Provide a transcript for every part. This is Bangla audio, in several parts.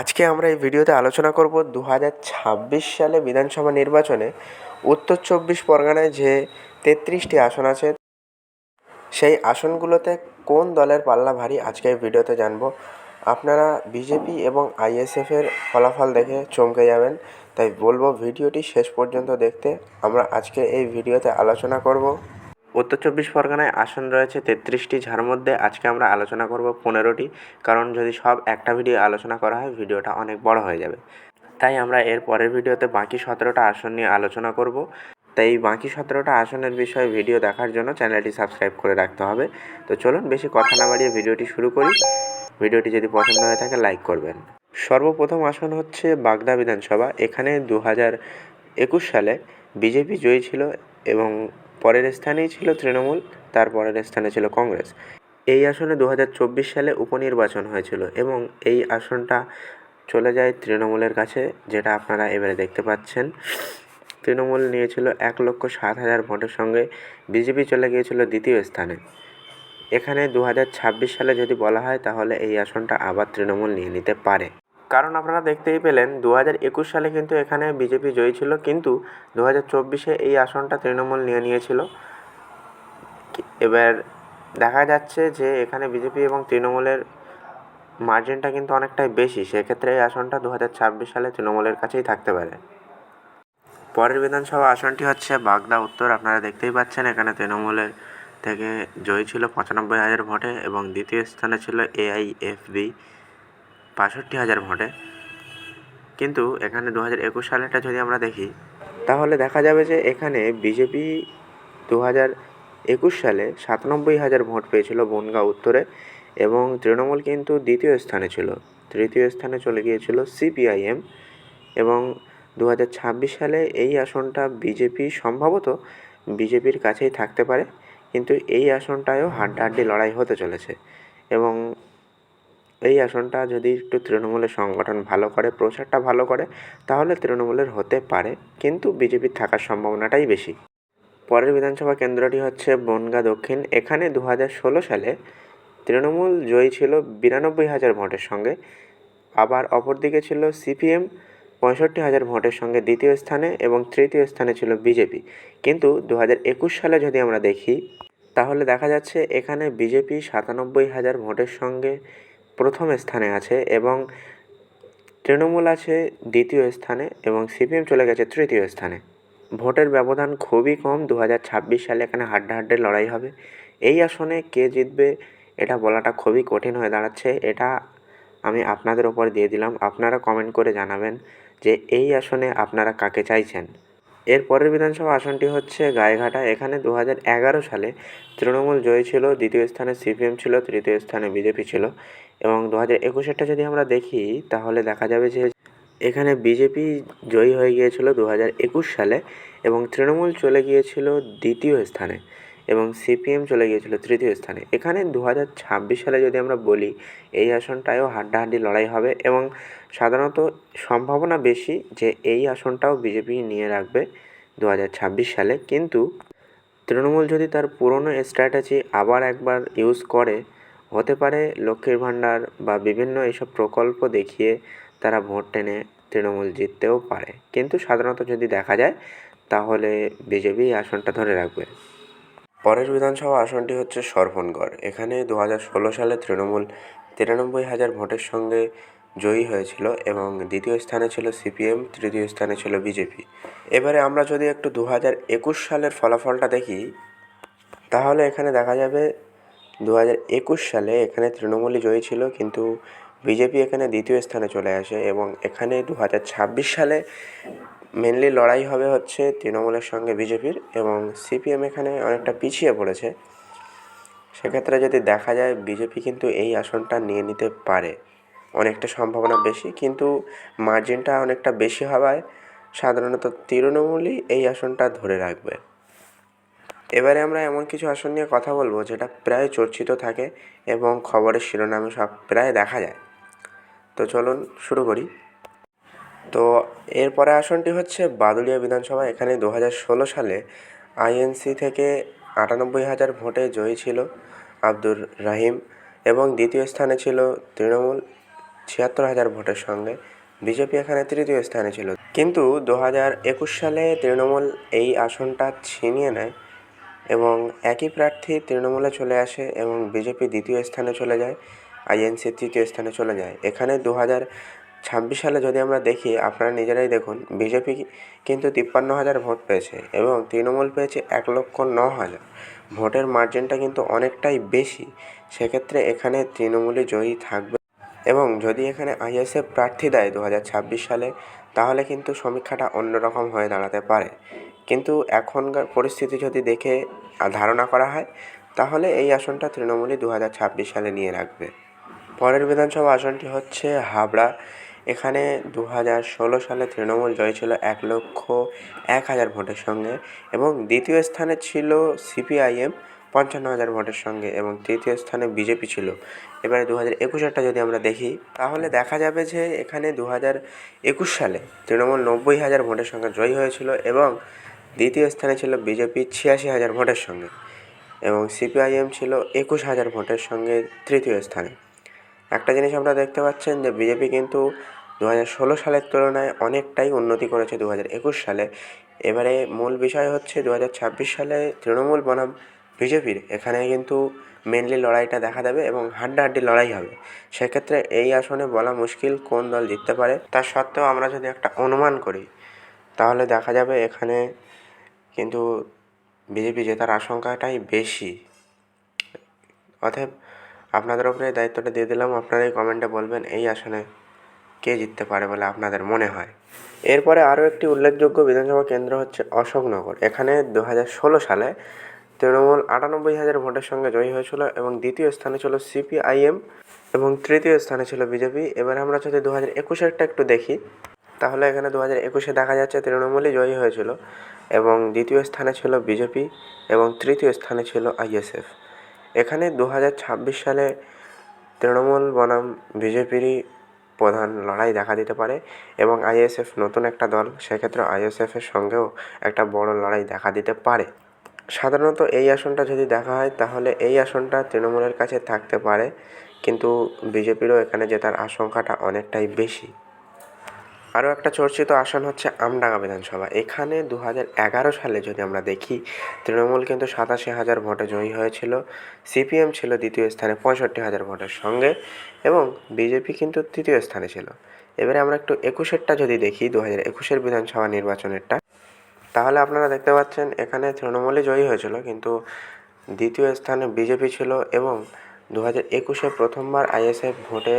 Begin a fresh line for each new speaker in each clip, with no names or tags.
আজকে আমরা এই ভিডিওতে আলোচনা করব দু হাজার ছাব্বিশ সালে বিধানসভা নির্বাচনে উত্তর চব্বিশ পরগনায় যে তেত্রিশটি আসন আছে, সেই আসনগুলোতে কোন দলের পাল্লা ভারী আজকে এই ভিডিওতে জানব। আপনারা বিজেপি এবং আইএসএফের ফলাফল দেখে চমকে যাবেন। তাই বলব ভিডিওটি শেষ পর্যন্ত দেখতে। আমরা আজকে এই ভিডিওতে আলোচনা করব। উত্তর চব্বিশ পরগনায় আসন রয়েছে তেত্রিশটি। যার মধ্যে আজকে আমরা আলোচনা করব পনেরোটি। কারণ যদি সব একটা ভিডিও আলোচনা করা হয়, ভিডিওটা অনেক বড় হয়ে যাবে। তাই আমরা এর পরের ভিডিওতে বাকি সতেরোটা আসন নিয়ে আলোচনা করব। তাই এই বাকি সতেরোটা আসনের বিষয়ে ভিডিও দেখার জন্য চ্যানেলটি সাবস্ক্রাইব করে রাখতে হবে। তো চলুন বেশি কথা না বাড়িয়ে ভিডিওটি শুরু করি। ভিডিওটি যদি পছন্দ হয়ে থাকে, লাইক করবেন। সর্বপ্রথম আসন হচ্ছে বাগদা বিধানসভা। এখানে দু হাজার একুশ সালে বিজেপি জয়ী ছিল এবং পরের স্থানেই ছিল তৃণমূল, তার পরের স্থানে ছিল কংগ্রেস। এই আসনে দু হাজার চব্বিশ সালে উপনির্বাচন হয়েছিল এবং এই আসনটা চলে যায় তৃণমূলের কাছে, যেটা আপনারা এবারে দেখতে পাচ্ছেন। তৃণমূল নিয়েছিল এক লক্ষ সাত হাজার ভোটের সঙ্গে বিজেপি চলে গিয়েছিল দ্বিতীয় স্থানে। এখানে দু হাজার ছাব্বিশ সালে যদি বলা হয়, তাহলে এই আসনটা আবার তৃণমূল নিয়ে নিতে পারে। কারণ আপনারা দেখতেই পেলেন দু হাজার একুশ সালে কিন্তু এখানে বিজেপি জয়ী ছিল, কিন্তু দু হাজার এই আসনটা তৃণমূল নিয়ে নিয়েছিল। এবার দেখা যাচ্ছে যে এখানে বিজেপি এবং তৃণমূলের মার্জিনটা কিন্তু অনেকটাই বেশি, সেক্ষেত্রে এই আসনটা দু হাজার ছাব্বিশ সালে তৃণমূলের কাছেই থাকতে পারে। পরের বিধানসভা আসনটি হচ্ছে বাগদা উত্তর, আপনারা দেখতেই পাচ্ছেন এখানে তৃণমূলের থেকে জয়ী ছিল পঁচানব্বই হাজার ভোটে এবং দ্বিতীয় স্থানে ছিল এআইএফবি। বাষট্টি হাজার ভোটে। কিন্তু এখানে দু হাজার একুশ সালেরটা যদি আমরা দেখি, তাহলে দেখা যাবে যে এখানে বিজেপি দু হাজার একুশ সালে সাতানব্বই হাজার ভোট পেয়েছিল বনগাঁ উত্তরে এবং তৃণমূল কিন্তু দ্বিতীয় স্থানে ছিল। তৃতীয় স্থানে চলে গিয়েছিল সিপিআইএম এবং দু হাজার ছাব্বিশ সালে এই আসনটা বিজেপি সম্ভবত বিজেপির কাছেই থাকতে পারে, কিন্তু এই আসনটায়ও হাড্ডাহাড্ডি লড়াই হতে চলেছে এবং এই আসনটা যদি একটু তৃণমূলের সংগঠন ভালো করে, প্রচারটা ভালো করে, তাহলে তৃণমূলের হতে পারে, কিন্তু বিজেপির থাকার সম্ভাবনাটাই বেশি। পরের বিধানসভা কেন্দ্রটি হচ্ছে বনগাঁ দক্ষিণ। এখানে দু হাজার ষোলো সালে তৃণমূল জয়ী ছিল বিরানব্বই হাজার ভোটের সঙ্গে, আবার অপরদিকে ছিল সিপিএম পঁয়ষট্টি হাজার ভোটের সঙ্গে দ্বিতীয় স্থানে এবং তৃতীয় স্থানে ছিল বিজেপি। কিন্তু দু একুশ সালে যদি আমরা দেখি, তাহলে দেখা যাচ্ছে এখানে বিজেপি সাতানব্বই হাজার ভোটের সঙ্গে প্রথম স্থানে আছে এবং তৃণমূল আছে দ্বিতীয় স্থানে এবং সিপিএম চলে গেছে তৃতীয় স্থানে। ভোটের ব্যবধান খুবই কম দু হাজার ছাব্বিশ সালে এখানে হাড্ডাহাড্ডি লড়াই হবে। এই আসনে কে জিতবে এটা বলাটা খুবই কঠিন হয়ে দাঁড়াচ্ছে। এটা আমি আপনাদের ওপর দিয়ে দিলাম। আপনারা কমেন্ট করে জানাবেন যে এই আসনে আপনারা কাকে চাইছেন। এর পরের বিধানসভা আসনটি হচ্ছে গায়েঘাটা। এখানে দু হাজার এগারো সালে তৃণমূল জয়ী ছিল, দ্বিতীয় স্থানে সিপিএম ছিল, তৃতীয় স্থানে বিজেপি ছিল। এবং দু হাজার একুশেরটা যদি আমরা দেখি, তাহলে দেখা যাবে যে এখানে বিজেপি জয়ী হয়ে গিয়েছিল দু হাজার একুশ সালে এবং তৃণমূল চলে গিয়েছিল দ্বিতীয় স্থানে এবং সিপিএম চলে গিয়েছিল তৃতীয় স্থানে। এখানে দু হাজার ছাব্বিশ সালে যদি আমরা বলি, এই আসনটায়ও হাড্ডাহাড্ডি লড়াই হবে এবং সাধারণত সম্ভাবনা বেশি যে এই আসনটাও বিজেপি নিয়ে রাখবে দু হাজার ছাব্বিশ সালে। কিন্তু তৃণমূল যদি তার পুরনো স্ট্র্যাটেজি আবার একবার ইউজ করে হতে পারে লক্ষ্মীর ভাণ্ডার বা বিভিন্ন এইসব প্রকল্প দেখিয়ে তারা ভোট টেনে তৃণমূল জিততেও পারে। কিন্তু সাধারণত যদি দেখা যায়, তাহলে বিজেপি আসনটা ধরে রাখবে। পরের বিধানসভা আসনটি হচ্ছে সরফনগড় এখানে দু হাজার ষোলো সালে তৃণমূল তিরানব্বই হাজার ভোটের সঙ্গে জয়ী হয়েছিল এবং দ্বিতীয় স্থানে ছিল সিপিএম, তৃতীয় স্থানে ছিল বিজেপি। এবারে আমরা যদি একটু দু হাজার একুশ সালের ফলাফলটা দেখি, তাহলে এখানে দেখা যাবে দু হাজার একুশ সালে এখানে তৃণমূলই জয়ী ছিল, কিন্তু বিজেপি এখানে দ্বিতীয় স্থানে চলে আসে এবং এখানে দু হাজার ছাব্বিশ সালে মেনলি লড়াই হবে হচ্ছে তৃণমূলের সঙ্গে বিজেপির এবং সিপিএম এখানে অনেকটা পিছিয়ে পড়েছে। সেক্ষেত্রে যদি দেখা যায়, বিজেপি কিন্তু এই আসনটা নিয়ে নিতে পারে। অনেকটা সম্ভাবনা বেশি, কিন্তু মার্জিনটা অনেকটা বেশি হওয়ায় সাধারণত তৃণমূলই এই আসনটা ধরে রাখবে। এবারে আমরা এমন কিছু আসন নিয়ে কথা বলব যেটা প্রায় চর্চিত থাকে এবং খবরের শিরোনামে সব প্রায় দেখা যায়। তো চলুন শুরু করি। তো এরপরে আসনটি হচ্ছে বাদুড়িয়া বিধানসভা। এখানে দু হাজার ষোলো সালে আইএনসি থেকে আটানব্বই হাজার ভোটে জয়ী ছিল আব্দুর রাহিম এবং দ্বিতীয় স্থানে ছিল তৃণমূল ছিয়াত্তর হাজার ভোটের সঙ্গে। বিজেপি এখানে তৃতীয় স্থানে ছিল। কিন্তু দু হাজার একুশ সালে তৃণমূল এই আসনটা ছিনিয়ে নেয় এবং একই প্রার্থী তৃণমূলে চলে আসে এবং বিজেপি দ্বিতীয় স্থানে চলে যায়, আইএনসি তৃতীয় স্থানে চলে যায়। এখানে দু হাজার ছাব্বিশ সালে যদি আমরা দেখি, আপনারা নিজেরাই দেখুন, বিজেপি কিন্তু তিপ্পান্ন হাজার ভোট পেয়েছে এবং তৃণমূল পেয়েছে এক লক্ষ ন হাজার। ভোটের মার্জিনটা কিন্তু অনেকটাই বেশি। সেক্ষেত্রে এখানে তৃণমূলই জয়ী থাকবে। এবং যদি এখানে আইএসএফ প্রার্থী দেয় দু হাজার ছাব্বিশ সালে, তাহলে কিন্তু সমীক্ষাটা অন্যরকম হয়ে দাঁড়াতে পারে। কিন্তু এখনকার পরিস্থিতি যদি দেখে ধারণা করা হয়, তাহলে এই আসনটা তৃণমূলই দু হাজার ছাব্বিশ সালে নিয়ে রাখবে। পরের বিধানসভা আসনটি হচ্ছে হাবড়া। এখানে দু হাজার ষোলো সালে তৃণমূল জয় ছিল এক লক্ষ এক হাজার ভোটের সঙ্গে এবং দ্বিতীয় স্থানে ছিল সিপিআইএম পঞ্চান্ন হাজার ভোটের সঙ্গে এবং তৃতীয় স্থানে বিজেপি ছিল। এবারে দু হাজার একুশেরটা যদি আমরা দেখি, তাহলে দেখা যাবে যে এখানে দু হাজার একুশ সালে তৃণমূল নব্বই হাজার ভোটের সঙ্গে জয়ী হয়েছিল এবং দ্বিতীয় স্থানে ছিল বিজেপি ছিয়াশি হাজার ভোটের সঙ্গে এবং সিপিআইএম ছিল একুশ হাজার ভোটের সঙ্গে তৃতীয় স্থানে। একটা জিনিস আপনারা দেখতে পাচ্ছেন যে বিজেপি কিন্তু দু হাজার ষোলো সালের তুলনায় অনেকটাই উন্নতি করেছে দু হাজার একুশ সালে। এবারে মূল বিষয় হচ্ছে দু হাজার ছাব্বিশ সালে তৃণমূল বনাম বিজেপির। এখানে কিন্তু মেনলি লড়াইটা দেখা দেবে এবং হাড্ডাহাড্ডি লড়াই হবে। সেক্ষেত্রে এই আসনে বলা মুশকিল কোন দল জিততে পারে, তা সত্ত্বেও আমরা যদি একটা অনুমান করি, তাহলে দেখা যাবে এখানে কিন্তু বিজেপি জেতার আশঙ্কাটাই বেশি। অতএব আপনাদের ওপরে দায়িত্বটা দিয়ে দিলাম। আপনারাই কমেন্টে বলবেন, এই আসনে কে জিততে পারে বলে আপনাদের মনে হয়। এরপরে আরও একটি উল্লেখযোগ্য বিধানসভা কেন্দ্র হচ্ছে অশোকনগর। এখানে দু হাজার ষোলো সালে তৃণমূল আটানব্বই হাজার ভোটের সঙ্গে জয়ী হয়েছিল এবং দ্বিতীয় স্থানে ছিল সিপিআইএম এবং তৃতীয় স্থানে ছিল বিজেপি। এবার আমরা যদি দু হাজার একুশেরটা একটু দেখি তাহলে এখানে দু হাজার একুশে দেখা যাচ্ছে তৃণমূলই জয়ী হয়েছিল এবং দ্বিতীয় স্থানে ছিল বিজেপি এবং তৃতীয় স্থানে ছিল আইএসএফ এখানে দু হাজার ছাব্বিশ সালে তৃণমূল বনাম বিজেপিরই প্রধান লড়াই দেখা দিতে পারে এবং আইএসএফ নতুন একটা দল, সেক্ষেত্রে আইএসএফের সঙ্গেও একটা বড় লড়াই দেখা দিতে পারে। সাধারণত এই আসনটা যদি দেখা হয়, তাহলে এই আসনটা তৃণমূলের কাছে থাকতে পারে, কিন্তু বিজেপিরও এখানে জেতার আশঙ্কাটা অনেকটাই বেশি। আরও একটা চর্চিত আসন হচ্ছে আমডাঙ্গা বিধানসভা। এখানে দু হাজার এগারো সালে যদি আমরা দেখি, তৃণমূল কিন্তু সাতাশি হাজার ভোটে জয়ী হয়েছিল, সিপিএম ছিল দ্বিতীয় স্থানে পঁয়ষট্টি হাজার ভোটের সঙ্গে এবং বিজেপি কিন্তু তৃতীয় স্থানে ছিল। এবারে আমরা একটু একুশেরটা যদি দেখি দু হাজার একুশের বিধানসভা নির্বাচনেরটা, তাহলে আপনারা দেখতে পাচ্ছেন এখানে তৃণমূলে জয়ী হয়েছিল, কিন্তু দ্বিতীয় স্থানে বিজেপি ছিল এবং দু হাজার একুশে প্রথমবার আইএসএফ ভোটে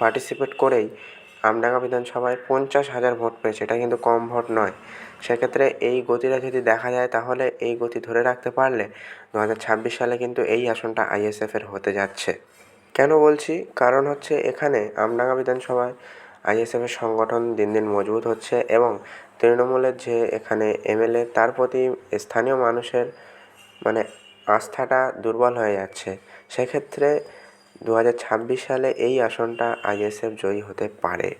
পার্টিসিপেট করেই আমডাঙ্গা বিধানসভায় পঞ্চাশ হাজার ভোট পেয়েছে, এটা কিন্তু কম ভোট নয়। সেক্ষেত্রে এই গতিটা যদি দেখা যায়, তাহলে এই গতি ধরে রাখতে পারলে দু হাজার ছাব্বিশ সালে কিন্তু এই আসনটা আইএসএফের হতে যাচ্ছে। কেন বলছি? কারণ হচ্ছে এখানে আমডাঙ্গা বিধানসভায় আইএসএফের সংগঠন দিন দিন মজবুত হচ্ছে এবং তৃণমূলের যে এখানে এমএলএ, তার প্রতি স্থানীয় মানুষের মানে আস্থাটা দুর্বল হয়ে যাচ্ছে। সেক্ষেত্রে দু হাজার ছাব্বিশ সালে এই আসনটা আইএসএফ জয়ী হতে পারে।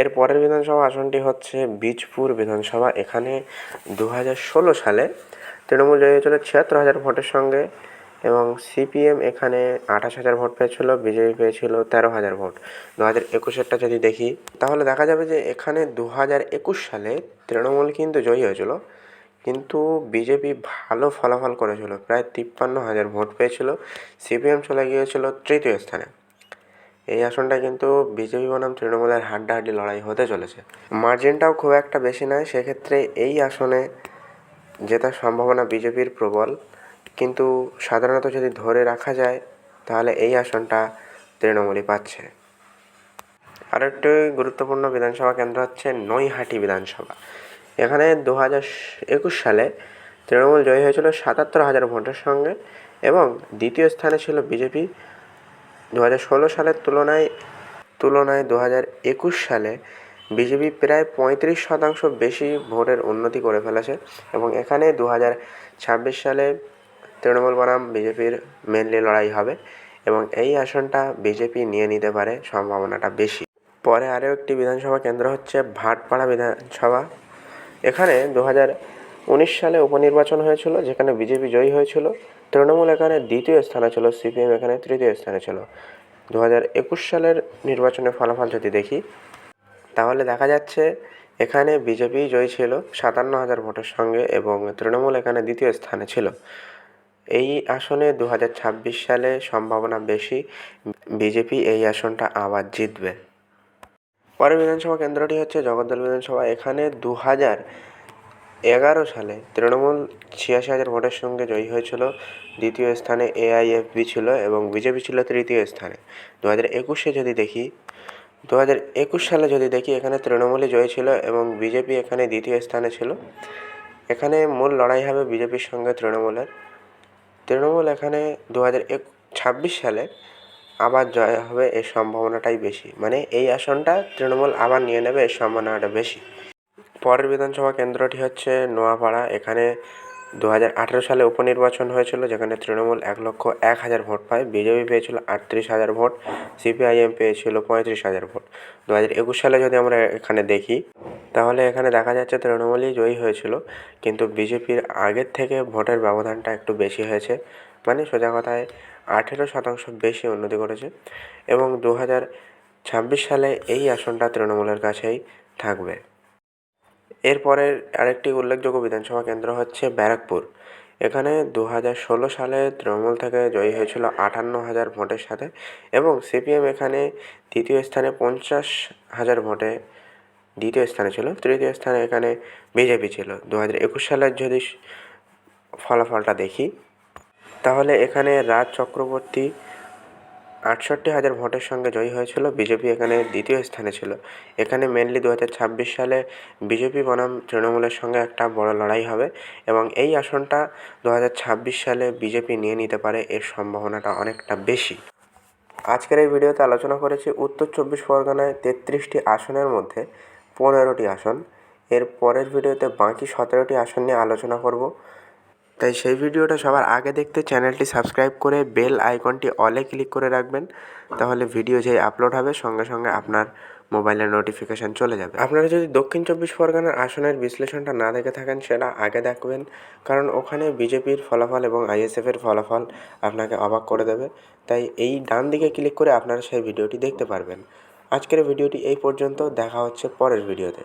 এর পরের বিধানসভা আসনটি হচ্ছে বীজপুর বিধানসভা। এখানে দু হাজার ষোলো সালে তৃণমূল জয়ী হয়েছিল ছিয়াত্তর হাজার ভোটের সঙ্গে এবং সিপিএম এখানে আঠাশ হাজার ভোট পেয়েছিল, বিজেপি পেয়েছিল তেরো হাজার ভোট। দু হাজার একুশেরটা যদি দেখি, তাহলে দেখা যাবে যে এখানে দু হাজার একুশ সালে তৃণমূল কিন্তু জয়ী হয়েছিল। কিন্তু বিজেপি ভালো ফলাফল করেছিল। প্রায় তিপ্পান্ন হাজার ভোট পেয়েছিল। সিপিএম চলে গিয়েছিল তৃতীয় স্থানে। এই আসনটা কিন্তু বিজেপি বনাম তৃণমূলের হাড্ডাহাড্ডি লড়াই হতে চলেছে। মার্জিনটাও খুব একটা বেশি নয়, সেক্ষেত্রে এই আসনে জেতার সম্ভাবনা বিজেপির প্রবল। কিন্তু সাধারণত যদি ধরে রাখা যায়, তাহলে এই আসনটা তৃণমূলই পাচ্ছে। আরও একটি গুরুত্বপূর্ণ বিধানসভা কেন্দ্র হচ্ছে নৈহাটি বিধানসভা। এখানে দু হাজার একুশ সালে তৃণমূল জয়ী হয়েছিল সাতাত্তর হাজার ভোটের সঙ্গে এবং দ্বিতীয় স্থানে ছিল বিজেপি। দু হাজার ষোলো সালের তুলনায় তুলনায় দু হাজার একুশ সালে বিজেপি প্রায় পঁয়ত্রিশ শতাংশ বেশি ভোটের উন্নতি করে ফেলেছে এবং এখানে দু হাজার ছাব্বিশ সালে তৃণমূল বনাম বিজেপির মেনলি লড়াই হবে এবং এই আসনটা বিজেপি নিয়ে নিতে পারে সম্ভাবনাটা বেশি। পরে আরও একটি বিধানসভা কেন্দ্র হচ্ছে ভাটপাড়া বিধানসভা। এখানে দু উনিশ সালে উপনির্বাচন হয়েছিল, যেখানে বিজেপি জয়ী হয়েছিল। তৃণমূল এখানে দ্বিতীয় স্থানে ছিল, সিপিএম এখানে তৃতীয় স্থানে ছিল। দু একুশ সালের নির্বাচনের ফলাফল যদি দেখি, তাহলে দেখা যাচ্ছে এখানে বিজেপি জয়ী ছিল সাতান্ন হাজার ভোটের সঙ্গে, এবং তৃণমূল এখানে দ্বিতীয় স্থানে ছিল। এই আসনে দু হাজার ছাব্বিশ সালে সম্ভাবনা বেশি, বিজেপি এই আসনটা আবার জিতবে। পরের বিধানসভা কেন্দ্রটি হচ্ছে জগদ্দল বিধানসভা। এখানে দু হাজার এগারো সালে তৃণমূল ছিয়াশি হাজার ভোটের সঙ্গে জয়ী হয়েছিল। দ্বিতীয় স্থানে এআইএফবি ছিল এবং বিজেপি ছিল তৃতীয় স্থানে। দু হাজার একুশে যদি দেখি দু হাজার একুশ সালে যদি দেখি, এখানে তৃণমূলই জয়ী ছিল এবং বিজেপি এখানে দ্বিতীয় স্থানে ছিল। এখানে মূল লড়াই হবে বিজেপির সঙ্গে তৃণমূলের। তৃণমূল এখানে দু হাজার ছাব্বিশ সালে আবার জয় হবে এর সম্ভাবনাটাই বেশি। মানে এই আসনটা তৃণমূল আবার নিয়ে নেবে এর সম্ভাবনাটা বেশি। পরের বিধানসভা কেন্দ্রটি হচ্ছে নোয়াপাড়া। এখানে দু হাজার আঠেরো সালে উপনির্বাচন হয়েছিল, যেখানে তৃণমূল এক লক্ষ এক হাজার ভোট পায়। বিজেপি পেয়েছিল আটত্রিশ হাজার ভোট, সিপিআইএম পেয়েছিল পঁয়ত্রিশ হাজার ভোট। দু হাজার একুশ সালে যদি আমরা এখানে দেখি, তাহলে এখানে দেখা যাচ্ছে তৃণমূলই জয়ী হয়েছিল। কিন্তু বিজেপির আগের থেকে ভোটের ব্যবধানটা একটু বেশি হয়েছে। মানে সোজা কথায় আঠেরো শতাংশ বেশি উন্নতি করেছে এবং দু হাজার ছাব্বিশ সালে এই আসনটা তৃণমূলের কাছেই থাকবে। এরপরের আরেকটি উল্লেখযোগ্য বিধানসভা কেন্দ্র হচ্ছে ব্যারাকপুর। এখানে দু হাজার ষোলো সালে তৃণমূল থেকে জয়ী হয়েছিল আটান্ন হাজার ভোটের সাথে এবং সিপিএম এখানে তৃতীয় স্থানে পঞ্চাশ হাজার ভোটে দ্বিতীয় স্থানে ছিল, তৃতীয় স্থানে এখানে বিজেপি ছিল। দু হাজার একুশ সালের যদি ফলাফলটা দেখি তাহলে এখানে রাজ চক্রবর্তী আটষট্টি হাজার ভোটের সঙ্গে জয়ী হয়েছিল, বিজেপি এখানে দ্বিতীয় স্থানে ছিল। এখানে মেনলি দু হাজার ছাব্বিশ সালে বিজেপি বনাম তৃণমূলের সঙ্গে একটা বড় লড়াই হবে এবং এই আসনটা দু হাজার ছাব্বিশ সালে বিজেপি নিয়ে নিতে পারে, এর সম্ভাবনাটা অনেকটা বেশি। আজকের এই ভিডিওতে আলোচনা করেছি উত্তর চব্বিশ পরগনায় তেত্রিশটি আসনের মধ্যে পনেরোটি আসন। এর পরের ভিডিওতে বাকি সতেরোটি আসন নিয়ে আলোচনা করব। তাই সেই ভিডিওটা সবার আগে দেখতে চ্যানেলটি সাবস্ক্রাইব করে বেল আইকনটি অলে ক্লিক করে রাখবেন, তাহলে ভিডিও যেই আপলোড হবে সঙ্গে সঙ্গে আপনার মোবাইলে নোটিফিকেশান চলে যাবে। আপনারা যদি দক্ষিণ চব্বিশ পরগনার আসনের বিশ্লেষণটা না দেখে থাকেন, সেটা আগে দেখবেন, কারণ ওখানে বিজেপির ফলাফল এবং আইএসএফের ফলাফল আপনাকে অবাক করে দেবে। তাই এই ডান দিকে ক্লিক করে আপনারা সেই ভিডিওটি দেখতে পারবেন। আজকের ভিডিওটি এই পর্যন্ত, দেখা হচ্ছে পরের ভিডিওতে।